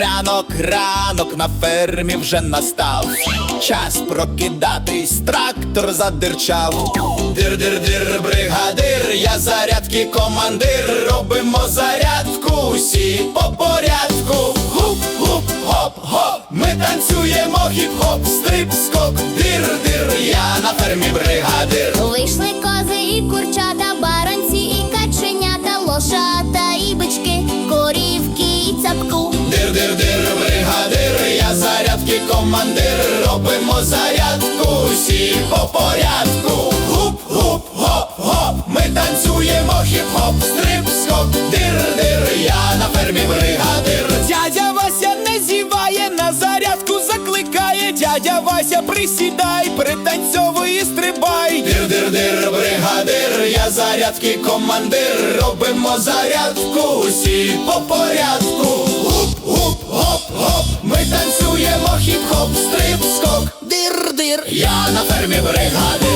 ранок, ранок на фермі вже настав. Час прокидатись, трактор задирчав. Дир-дир-дир, бригадир, я зарядки командир. Робимо зарядку, усі по порядку. Гуп-гуп, хоп-хоп, ми танцюємо хіп-хоп, стрип, скок, дир-дир, я на фермі бригадир. Вийшли кози і курчата, командир, робимо зарядку, усі по порядку. Гуп-гуп-хоп-хоп, ми танцюємо хіп-хоп, стрип, скок, дир-дир, я на фермі бригадир. Дядя Вася не зіває, на зарядку закликає. Дядя Вася, присідай, пританцьовуй стрибай. Дир-дир-дир, бригадир, я зарядки командир, робимо зарядку, усі по порядку. Я на фермі бригадир.